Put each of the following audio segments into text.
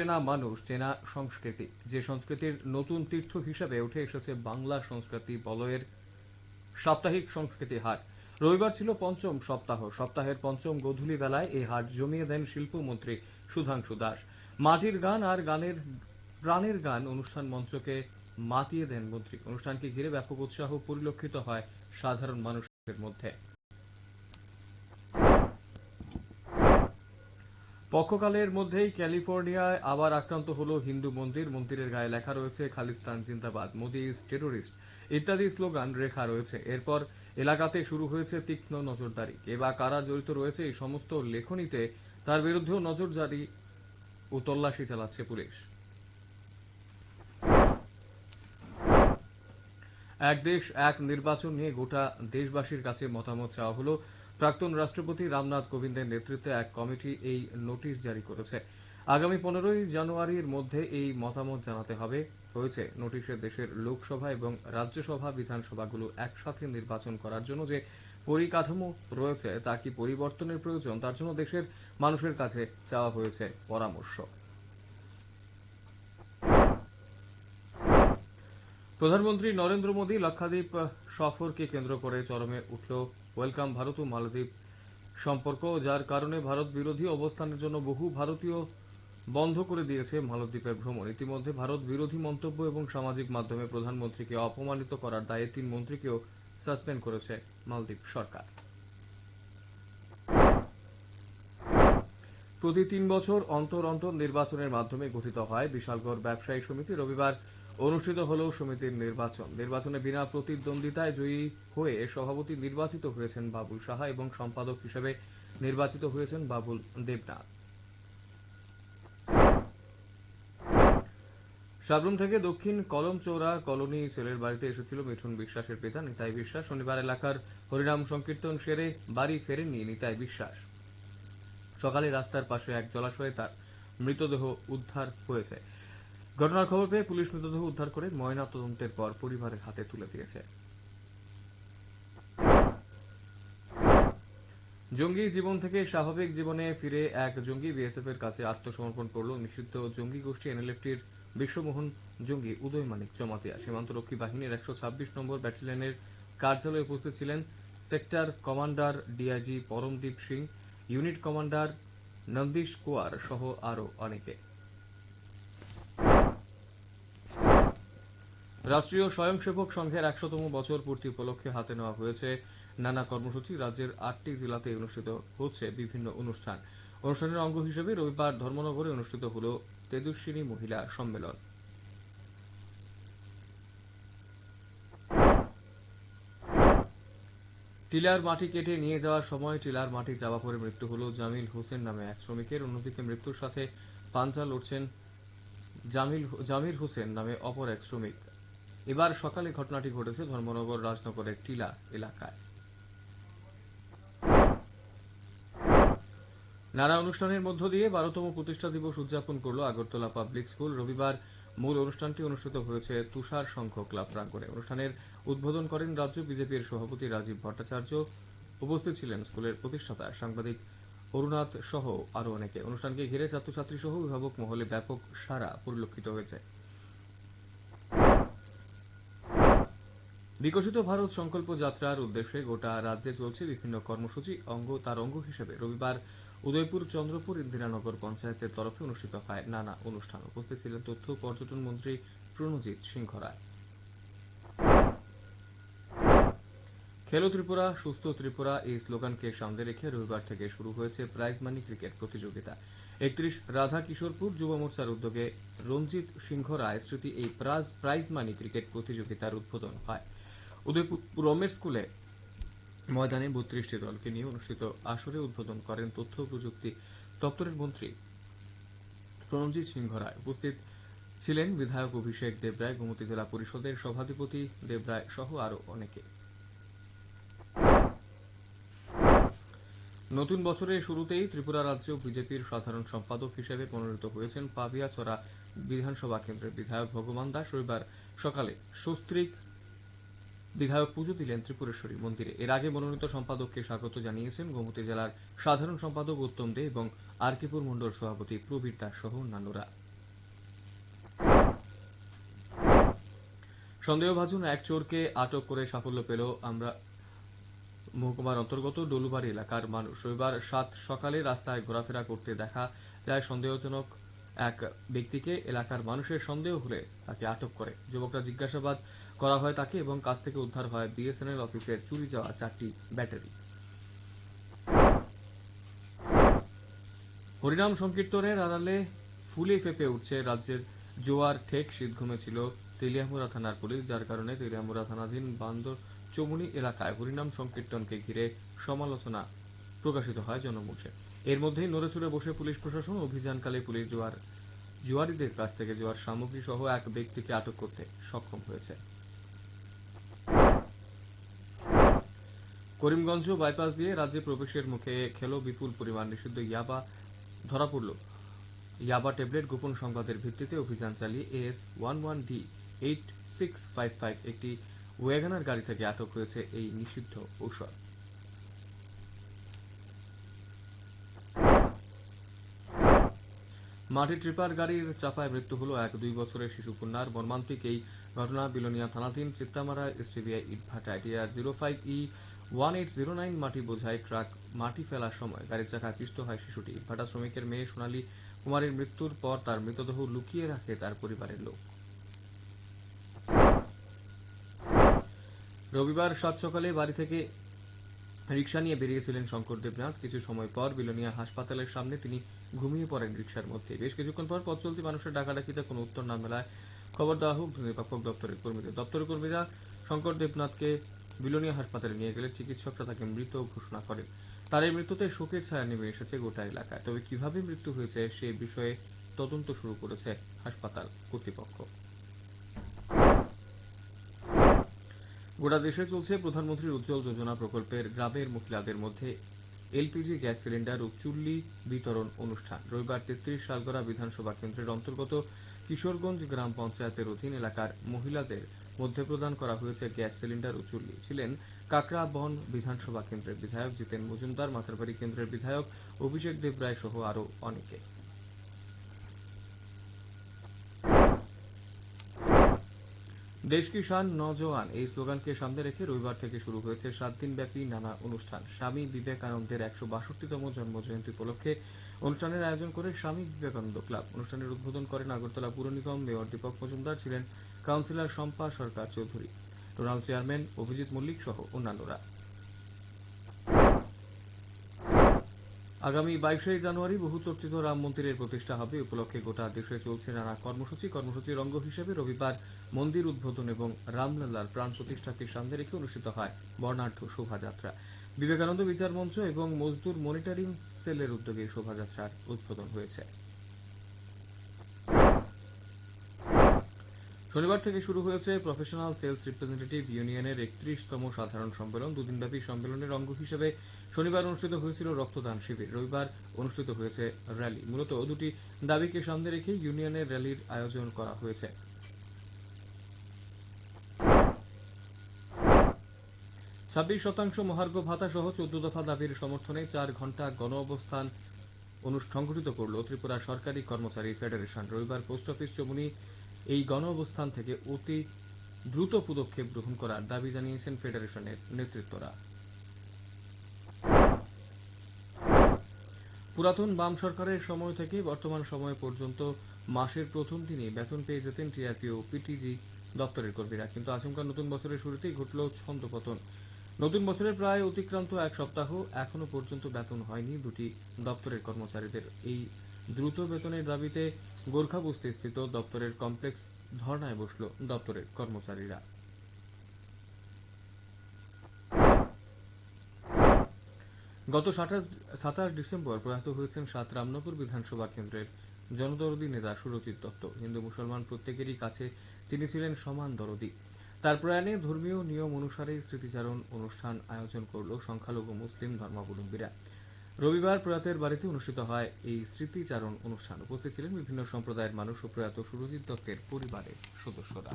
চেনা মানুষ, চেনা সংস্কৃতি। যে সংস্কৃতির নতুন তীর্থ হিসাবে উঠে এসেছে বাংলা সংস্কৃতি বলয়ের সাপ্তাহিক সংস্কৃতি হাট। রবিবার ছিল পঞ্চম সপ্তাহ। সপ্তাহের পঞ্চম গোধূলি বেলায় এই হাট জমিয়ে দেন শিল্পমন্ত্রী সুধাংশু দাস। মাটির গান আর গানের, প্রাণের গান অনুষ্ঠান মঞ্চকে মাতিয়ে দেন মন্ত্রী। অনুষ্ঠানকে ঘিরে ব্যাপক উৎসাহ পরিলক্ষিত হয় সাধারণ মানুষের মধ্যে। পক্ষকালের মধ্যেই ক্যালিফোর্নিয়ায় আবার আক্রান্ত হলো হিন্দু মন্দির। মন্দিরের গায়ে লেখা রয়েছে, খালিস্তান জিন্দাবাদ, মোদি ইজ টেরোরিস্ট। ইত্যাদি স্লোগান রেখা রয়েছে। এরপর এলাকাতে শুরু হয়েছে তীক্ষ্ণ নজরদারি। কে বা কারা জড়িত রয়েছে এই সমস্ত লেখনীতে তার বিরুদ্ধেও নজরদারি ও তল্লাশি চালাচ্ছে পুলিশ। এক দেশ, এক নির্বাচন নিয়ে গোটা দেশবাসীর কাছে মতামত চাওয়া হলো। প্রাক্তন রাষ্ট্রপতি রামনাথ কোবিন্দের নেতৃত্বে এক কমিটি এই নোটিশ জারি করেছে। আগামী পনেরোই জানুয়ারির মধ্যে এই মতামত জানাতে হবে। হয়েছে নোটিশে দেশের লোকসভা এবং রাজ্যসভা, বিধানসভাগুলো একসাথে নির্বাচন করার জন্য যে পরিকাঠামো রয়েছে, তা কি পরিবর্তনের প্রয়োজন, তার জন্য দেশের মানুষের কাছে চাওয়া হয়েছে পরামর্শ। প্রধানমন্ত্রী নরেন্দ্র মোদী লাক্ষাদ্বীপ সফরকে কেন্দ্র করে চরমে উঠল ওয়েলকাম ভারত ও মালদ্বীপ সম্পর্ক, যার কারণে ভারত বিরোধী অবস্থানের জন্য বহু ভারতীয় বন্ধ করে দিয়েছে মালদ্বীপের ভ্রমণ। ইতিমধ্যে ভারত বিরোধী মন্তব্য এবং সামাজিক মাধ্যমে প্রধানমন্ত্রীকে অপমানিত করার দায়ে তিন মন্ত্রীকেও সাসপেন্ড করেছে মালদ্বীপ সরকার। প্রতি তিন বছর অন্তর অন্তর নির্বাচনের মাধ্যমে গঠিত হয় বিশালগড় ব্যবসায়ী সমিতি। রবিবার অনুষ্ঠিত হল সমিতির নির্বাচন। নির্বাচনে বিনা প্রতিদ্বন্দ্বিতায় জয়ী হয়ে সভাপতি নির্বাচিত হয়েছেন বাবুল সাহা এবং সম্পাদক হিসেবে নির্বাচিত হয়েছেন বাবুল দেবনাথ। সাবরুম থেকে দক্ষিণ কলমচৌরা কলোনি ছেলের বাড়িতে এসেছিল মিঠুন বিশ্বাসের পিতা নিতাই বিশ্বাস। শনিবার এলাকার হরিনাম সংকীর্তন সেরে বাড়ি ফেরেননি নিতাই বিশ্বাস। সকালে রাস্তার পাশে এক জলাশয়ে তার মৃতদেহ উদ্ধার হয়েছে। ঘটনার খবর পেয়ে পুলিশ মৃতদেহ উদ্ধার করে ময়না তদন্তের পর পরিবারের হাতে তুলে দিয়েছে। জঙ্গি জীবন থেকে স্বাভাবিক জীবনে ফিরে এক জঙ্গি বিএসএফ এর কাছে আত্মসমর্পণ করল নিষিদ্ধ জঙ্গি গোষ্ঠী এনএলএফটির বিশ্বমোহন জঙ্গি উদয় মানিক জমাতিয়া। সীমান্তরক্ষী বাহিনীর একশো ছাব্বিশ নম্বর ব্যাটালিয়নের কার্যালয়ে উপস্থিত ছিলেন sector commander DIG Paramdeep Singh, unit commander Nandish Kuar সহ আরও অনেকে। রাষ্ট্রীয় স্বয়ংসেবক সংঘের একশোতম বছর পূর্তি উপলক্ষে হাতে নেওয়া হয়েছে নানা কর্মসূচি। রাজ্যের আটটি জেলাতে অনুষ্ঠিত হচ্ছে বিভিন্ন অনুষ্ঠান। অনুষ্ঠানের অঙ্গ হিসেবে রবিবার ধর্মনগরে অনুষ্ঠিত হল তেজস্বিনী মহিলা সম্মেলন। টিলার মাটি কেটে নিয়ে যাওয়ার সময় টিলার মাটি চাপা পড়ে মৃত্যু হল জামিল হোসেন নামে এক শ্রমিকের। অন্যদিকে মৃত্যুর সাথে পাঞ্জা লড়ছেন জামিল জামির হোসেন নামে অপর এক শ্রমিক। এবার সকালে ঘটনাটি ঘটেছে ধর্মনগর রাজনগরের টিলা এলাকায়। নানা অনুষ্ঠানের মধ্য দিয়ে বারোতম প্রতিষ্ঠা দিবস উদযাপন করল আগরতলা পাবলিক স্কুল। রবিবার মূল অনুষ্ঠানটি অনুষ্ঠিত হয়েছে তুষার সংঘ ক্লাব প্রাঙ্গণে। অনুষ্ঠানের উদ্বোধন করেন রাজ্য বিজেপির সভাপতি রাজীব ভট্টাচার্য। উপস্থিত ছিলেন স্কুলের প্রতিষ্ঠাতা সাংবাদিক অরুণাথ সহ আরও অনেকে। অনুষ্ঠানকে ঘিরে ছাত্রছাত্রী সহ অভিভাবক মহলে ব্যাপক সাড়া পরিলক্ষিত হয়েছে। বিকশিত ভারত সংকল্প যাত্রার উদ্দেশ্যে গোটা রাজ্যে চলছে বিভিন্ন কর্মসূচি অঙ্গ তার অঙ্গ হিসেবে। রবিবার উদয়পুর চন্দ্রপুর ইন্দিরানগর পঞ্চায়েতের তরফে অনুষ্ঠিত হয় নানা অনুষ্ঠান। উপস্থিত ছিলেন তথ্য পর্যটন মন্ত্রী প্রণজিৎ সিংহ রায় খেলো ত্রিপুরা, সুস্থ ত্রিপুরা এই স্লোগানকে সামনে রেখে রবিবার থেকে শুরু হয়েছে প্রাইজ মানি ক্রিকেট প্রতিযোগিতা। একত্রিশ রাধা কিশোরপুর যুব মোর্চার উদ্যোগে রঞ্জিত সিংহ রায় স্মৃতি এই প্রাইজ মানি ক্রিকেট প্রতিযোগিতার উদ্বোধন হয়। উদয়পুর রমেশ স্কুলে ময়দানে বত্রিশটি দলকে নিয়ে অনুষ্ঠিত আসরে উদ্বোধন করেন তথ্য প্রযুক্তি দপ্তরের মন্ত্রী প্রণজিৎ সিংহ রায়। উপস্থিত ছিলেন বিধায়ক অভিষেক দেবরায়, গোমতী জেলা পরিষদের সভাধিপতি দেবরায় সহ আরও অনেকে। নতুন বছরের শুরুতেই ত্রিপুরা রাজ্য বিজেপির সাধারণ সম্পাদক হিসেবে মনোনীত হয়েছেন পাবিয়াছড়া বিধানসভা কেন্দ্রের বিধায়ক ভগবান দাস। রবিবার সকালে সস্ত্রীক বিধায়ক পুজো দিলেন ত্রিপুরেশ্বরী মন্দিরে। এর আগে মনোনীত সম্পাদককে স্বাগত জানিয়েছেন গোমতী জেলার সাধারণ সম্পাদক উত্তম দে এবং আরকিপুর মণ্ডল সভাপতি প্রবীর দাস সহ অন্যান্যরা। সন্দেহভাজন এক চোরকে আটক করে সাফল্য পেল আমরা মহকুমার অন্তর্গত ডলুবাড়ি এলাকার মানুষ। রবিবার সাত সকালে রাস্তায় ঘোরাফেরা করতে দেখা যায় সন্দেহজনক এক ব্যক্তিকে এলাকার মানুষের সন্দেহ হলে তাকে আটক করে। যুবকরা জিজ্ঞাসাবাদ করা হয় তাকে এবং কাছ থেকে উদ্ধার হয় বিএসএনএল অফিসের চুরি যাওয়া চারটি ব্যাটারি। হরিনাম সংকীর্তনের আড়ালে ফুলে ফেপে উঠছে রাজ্যের জোয়ার ঠেক, শীত ঘুমেছিল তেলিয়ামুরা থানার পুলিশ, যার কারণে তেলিয়ামুরা থানাধীন বান্দর চমুনি এলাকায় হরিনাম সংকীর্তনকে ঘিরে সমালোচনা প্রকাশিত হয় জনমুখে। এর মধ্যেই নড়েচড়ে বসে পুলিশ প্রশাসন অভিযানকালে পুলিশ জোয়ার, জুয়ারিদের কাছ থেকে জোয়ার সামগ্রী সহ এক ব্যক্তিকে আটক করতে সক্ষম হয়েছে। করিমগঞ্জ বাইপাস দিয়ে রাজ্যে প্রবেশের মুখে খেলো বিপুল পরিমাণ নিষিদ্ধ ইয়াবা, ধরা পড়ল। ইয়াবা ট্যাবলেট গোপন সংবাদের ভিত্তিতে অভিযান চালিয়ে AS one one D eight six five five একটি ওয়াগনার গাড়ি থেকে আটক হয়েছে এই নিষিদ্ধ ঔষধ। মাটি ট্রিপার গাড়ির চাপায় মৃত্যু হলো এক দুই বছরের শিশুকন্যার মর্মান্তিক এই ঘটনা বিলোনিয়া থানাধীন চিত্তামারা এসটিবিআই ইটভাটা TR zero five E one eight zero nine মাটি বোঝাই ট্রাক মাটি ফেলার সময় গাড়ির চাকা পিষ্ট হয় শিশুটি। ইটভাটা শ্রমিকের মেয়ে সোনালী কুমারের মৃত্যুর পর তার মৃতদেহ লুকিয়ে রাখে তার পরিবারের লোক। রবিবার সাত সকালে বাড়ি থেকে রিক্সা নিয়ে বেরিয়েছিলেন শঙ্কর দেবনাথ। কিছু সময় পর বিলোনিয়া হাসপাতালের সামনে তিনি ঘুমিয়ে পড়েন রিক্সার মধ্যে। বেশ কিছুক্ষণ পর পথ চলতি মানুষের ডাকাডাকিতে কোনো উত্তর না মেলায় খবর দেওয়া হোক নিরাপক দপ্তরের কর্মীদের। দপ্তরের কর্মীরা শঙ্কর দেবনাথকে বিলোনিয়া হাসপাতালে নিয়ে গেলে চিকিৎসকরা তাকে মৃত ঘোষণা করেন। তার এই মৃত্যুতে শোকের ছায়া নেমে এসেছে গোটা এলাকায়। তবে কীভাবে মৃত্যু হয়েছে সে বিষয়ে তদন্ত শুরু করেছে হাসপাতাল কর্তৃপক্ষ। গোটা দেশে চলছে প্রধানমন্ত্রীর উজ্জ্বল যোজনা প্রকল্পের গ্রামের মহিলাদের মধ্যে এলপিজি গ্যাস সিলিন্ডার ও চুল্লি বিতরণ অনুষ্ঠান। রবিবার তেত্রিশ সালগড়া বিধানসভা কেন্দ্রের অন্তর্গত কিশোরগঞ্জ গ্রাম পঞ্চায়েতের অধীন এলাকার মহিলাদের মধ্যে প্রদান করা হয়েছে গ্যাস সিলিন্ডার ও চুল্লি। ছিলেন কাকড়া বন বিধানসভা কেন্দ্রের বিধায়ক জিতেন মজুমদার, মাথারবাড়ি কেন্দ্রের বিধায়ক অভিষেক দেবরায় সহ আরও অনেকে। দেশ কি শান নজওয়ান এই স্লোগানকে সামনে রেখে রবিবার থেকে শুরু হয়েছে সাত দিনব্যাপী নানা অনুষ্ঠান। স্বামী বিবেকানন্দের একশো বাষট্টিতম জন্মজয়ন্তী উপলক্ষে অনুষ্ঠানের আয়োজন করে স্বামী বিবেকানন্দ ক্লাব। অনুষ্ঠানের উদ্বোধন করেন আগরতলা পুর নিগম মেয়র দীপক মজুমদার, ছিলেন কাউন্সিলর শম্পা সরকার চৌধুরী। টোনাল চেয়ারম্যান অভিজিৎ মল্লিক সহ অন্যান্যরা। আগামী বাইশে জানুয়ারি বহুচর্চিত রাম মন্দিরের প্রতিষ্ঠা হবে। উপলক্ষে গোটা দেশে চলছে নানা কর্মসূচি। কর্মসূচির অঙ্গ হিসেবে রবিবার মন্দির উদ্বোধন এবং রামলালার প্রাণ প্রতিষ্ঠাকে সামনে রেখে অনুষ্ঠিত হয় বর্ণাঢ্য শোভাযাত্রা। বিবেকানন্দ বিচার মঞ্চ এবং মজদুর মনিটরিং সেলের উদ্যোগে শোভাযাত্রার উদ্বোধন হয়েছে। শনিবার থেকে শুরু হয়েছে প্রফেশনাল সেলস রিপ্রেজেন্টেটিভ ইউনিয়নের একত্রিশতম সাধারণ সম্মেলন। দুদিনব্যাপী সম্মেলনের অঙ্গ হিসেবে শনিবার অনুষ্ঠিত হয়েছিল রক্তদান শিবির। রবিবার অনুষ্ঠিত হয়েছে র্যালি। মূলত দুটি দাবিকে সামনে রেখে ইউনিয়নের র্যালির আয়োজন করা হয়েছে। ছাব্বিশ শতাংশ মহার্ঘ ভাতা সহ চোদ্দ দফা দাবির সমর্থনে চার ঘণ্টা গণ অবস্থান সংগঠিত করল ত্রিপুরা সরকারি কর্মচারী ফেডারেশন। রবিবার পোস্ট অফিস চমুনি এই গণ অবস্থান থেকে অতি দ্রুত পদক্ষেপ গ্রহণ করার দাবি জানিয়েছেন ফেডারেশনের নেতৃত্বরা। পুরাতন বাম সরকারের সময় থেকে বর্তমান সময় পর্যন্ত মাসের প্রথম দিনে বেতন পেয়ে যেতেন টিআরপি ও পিটিজি দপ্তরের কর্মীরা, কিন্তু আচমকা নতুন বছরের শুরুতেই ঘটল ছন্দপতন নতুন বছরের প্রায় অতিক্রান্ত এক সপ্তাহ এখনও পর্যন্ত বেতন হয়নি দুটি দপ্তরের কর্মচারীদের। এই দ্রুত বেতনের দাবিতে গোর্খা স্থিত দপ্তরের কমপ্লেক্স ধর্নায় বসল দপ্তরের কর্মচারীরা। গত সাতাশ ডিসেম্বর প্রয়াত হয়েছেন সাত রামনগর বিধানসভা কেন্দ্রের জনদরদী নেতা সুরজিৎ দত্ত। হিন্দু মুসলমান প্রত্যেকেরই কাছে তিনি ছিলেন সমান দরদি। তার প্রয়াণে ধর্মীয় নিয়ম অনুসারে স্মৃতিচারণ অনুষ্ঠান আয়োজন করল সংখ্যালঘু মুসলিম ধর্মাবলম্বীরা। রবিবার প্রয়াতের বাড়িতে অনুষ্ঠিত হয় এই স্মৃতিচারণ অনুষ্ঠান। উপস্থিত ছিলেন বিভিন্ন সম্প্রদায়ের মানুষ ও প্রয়াত সুরজিৎ দত্তের পরিবারের সদস্যরা।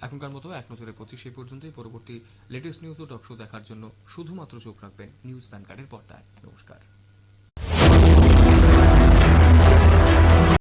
এখনকার মতো এক নজরে পঁচিশ পর্যন্তই। পরবর্তী লেটেস্ট নিউজ ও টক শো দেখার জন্য শুধুমাত্র চোখ রাখবেন নিউজ ভ্যানগার্ডের পর্দায়। নমস্কার।